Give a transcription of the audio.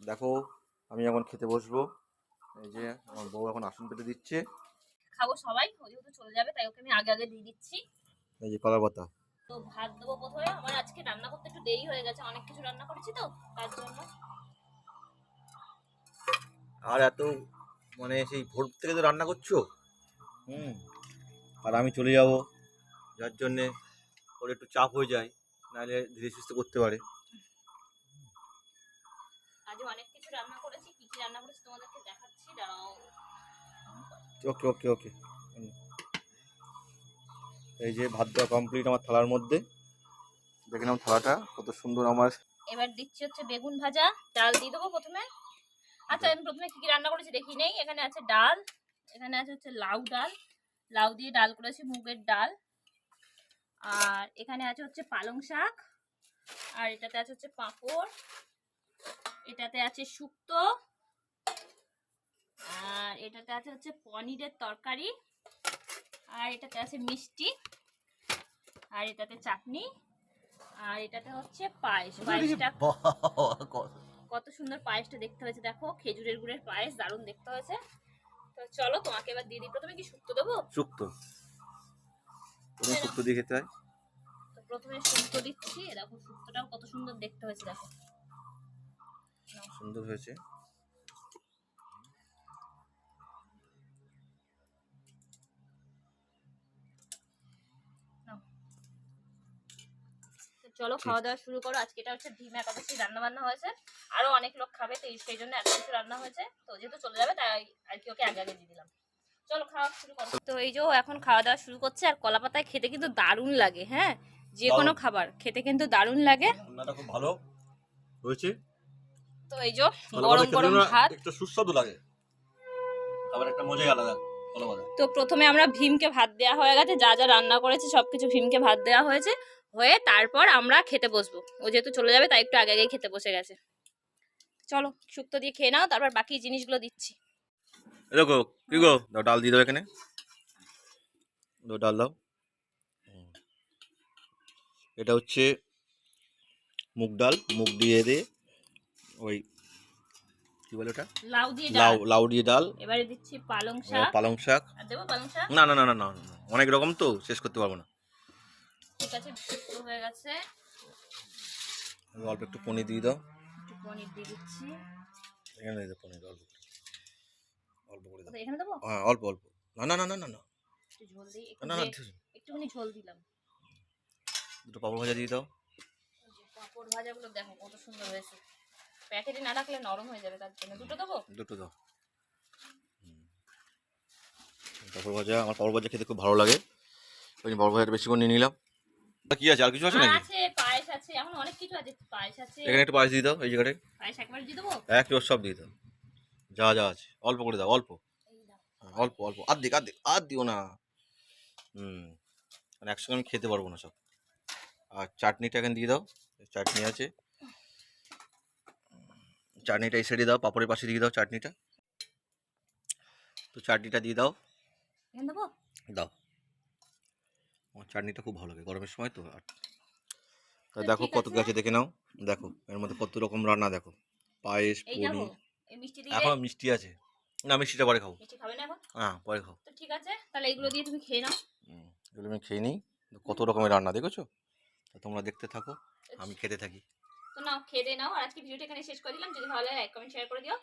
দেখো আমি এখন খেতে বসবো। এই যে আমার বউ এখন আসন পেতে দিচ্ছে। খাব সবাই ও যেহেতু চলে যাবে তাই ওকে আমি আগে আগে দিয়ে দিচ্ছি। এই যে কলার পাতা। তো ভাত দেবো প্রথমে। আমার আজকে রান্না করতে একটু দেরি হয়ে গেছে অনেক কিছু রান্না করেছি তো তার জন্য। আর এত মানে সেই ভোর থেকে তো রান্না করছ? হুম আর আমি চলে যাব। যার জন্যে ওর একটু চাপ হয়ে যায় নাহলে ধীরে সুস্থ করতে পারে। আজ অনেক কিছু রান্না করেছি কি কি রান্না করেছি তোমাদেরকে দেখাচ্ছি দাঁড়াও। ওকে ওকে ওকে। এই যে ভাত দেওয়া কমপ্লিট আমার থালার মধ্যে। দেখে নাও থালাটা কত সুন্দর আমার। এবার দিচ্ছি হচ্ছে বেগুন ভাজা ডাল দিয়ে দেবো প্রথমে। আচ্ছা আমি প্রথমে কি কি রান্না করেছি দেখি নেই এখানে আছে ডাল এখানে আছে হচ্ছে লাউ ডাল। লাউ দিয়ে ডাল করেছি মুগের ডাল। আর এখানে আছে হচ্ছে পালং শাক আর এটাতে আছে হচ্ছে পাঁপড়। এটাতে আছে শুক্তো আর এটাতে আছে হচ্ছে পনিরের তরকারি আর এটাতে আছে মিষ্টি আর এটাতে চাটনি আর এটাতে হচ্ছে পায়েস। পায়েসটা কত সুন্দর পায়েসটা দেখতে হয়েছে দেখো খেজুরের গুড়ের পায়েস দারুণ দেখতে হয়েছে। তো চলো তোমাকে এবার দিয়ে দিই। প্রথমে কি শুক্তো দেবো? শুক্তো। প্রথমে শুক্তো দিয়ে খেতে হয়। তো প্রথমে শুক্তো দিচ্ছি। দেখো শুক্তোটাও কত সুন্দর দেখতে হয়েছে দেখো। সুন্দর হয়েছে। চলো খাওয়া দাওয়া শুরু করো। আজকে এটা হচ্ছে ভীম একাদশী রান্না বান্না হয়েছে। আরও অনেক লোক খাবে তো সেই জন্য এত কিছু রান্না হয়েছে। তো যেহেতু চলে যাবে তাই আর কি ওকে আগে আগে দিয়ে দিলাম। চলো খাওয়া শুরু করো। তো এই যে ও এখন খাওয়া দাওয়া শুরু করছে আর কলা পাতায় খেতে কিন্তু দারুণ লাগে হ্যাঁ? যে কোনো খাবার খেতে কিন্তু দারুণ লাগে। রান্নাটা খুব ভালো হয়েছে। তো এই যে গরম গরম ভাত। একটু সুস্বাদু লাগে। আবার একটা মজাই আলাদা তো প্রথমে আমরা ভীমকে ভাত দেওয়া হয়ে গেছে যা যা রান্না করেছে সবকিছু ভীমকে ভাত দেওয়া হয়েছে। হয়ে তারপর আমরা খেতে বসবো। ও যেহেতু চলে যাবে তাই একটু আগে আগে খেতে বসে গেছে। চলো শুক্তো দিয়ে খেয়ে নাও তারপর বাকি জিনিসগুলো দিচ্ছি। দেখো কি গো? দাও ডাল দিয়ে দাও এখানে। দাও ডাল দাও। এটা হচ্ছে মুগ ডাল মুগ দিয়ে দিয়ে ওই কি বলে ওটা লাউ দিয়ে লাউ লাউ দিয়ে ডাল এবারে দিচ্ছি পালং শাক পালং শাক দেবো পালং শাক না না না না না অনেক রকম তো শেষ করতে পারব না ঠিক আছে হয়ে গেছে অল্প একটু পনির দিয়ে দাও একটু পনির দিয়ে দিচ্ছি এখানে দিয়ে পনির অল্প অল্প করে দাও এখানে দেবো হ্যাঁ অল্প অল্প না না না না না না একটু ঝোল দিই একটু না না একটুখানি ঝোল দিলাম দুটো পাপড় ভাজা দিয়ে দাও পাঁপড় ভাজাগুলো দেখো কত সুন্দর হয়েছে প্যাকেটে না রাখলে নরম হয়ে যাবে তার জন্য। দুটো দেবো? দুটো দাও। পাপড় ভাজা আমার পাপড় ভাজা খেতে খুব ভালো লাগে। ওই জন্য পাপড় ভাজাটা বেশি করে নিয়ে নিলাম। কি আছে? আর কিছু আছে নাকি? আছে পায়েস আছে এখন অনেক কিছু আছে। পায়েস আছে। এখানে একটু পায়েস দিয়ে দাও এই জায়গাটায়। পায়েস একবার দিয়ে দেবো? এক চোর সব দিয়ে দাও। যা যা আছে। অল্প করে দাও অল্প। হ্যাঁ, অল্প অল্প। আর দিক আর দিক আর দিও না। হুম। মানে একসঙ্গে আমি খেতে পারব না সব। আর চাটনিটা এখানে দিয়ে দাও। চাটনি আছে। চাটনিটা এই সাইডে দাও পাপড়ের পাশে দিয়ে দাও চাটনিটা। তো চাটনিটা দিয়ে দাও। দাও। আমার চাটনিটা খুব ভালো লাগে গরমের সময় তো আর তা তো দেখো কত। গেছে দেখে নাও। দেখো এর মধ্যে কত রকম রান্না দেখো। পায়েস মিষ্টি এখন মিষ্টি আছে। না মিষ্টিটা পরে খাও মিষ্টি খাবে না এখন? হ্যাঁ পরে খাও তো ঠিক আছে তাহলে এগুলো দিয়ে তুমি খেয়ে নাও। এগুলো আমি খেয়ে নিই। কত রকমের রান্না দেখেছ? তা তোমরা দেখতে থাকো আমি খেতে থাকি। তো নাও খেয়ে দিয়ে নাও। আর আজকে ভিডিওটা এখানে শেষ করে দিলাম। যদি ভালো লাগে লাইক কমেন্ট শেয়ার করে দিও।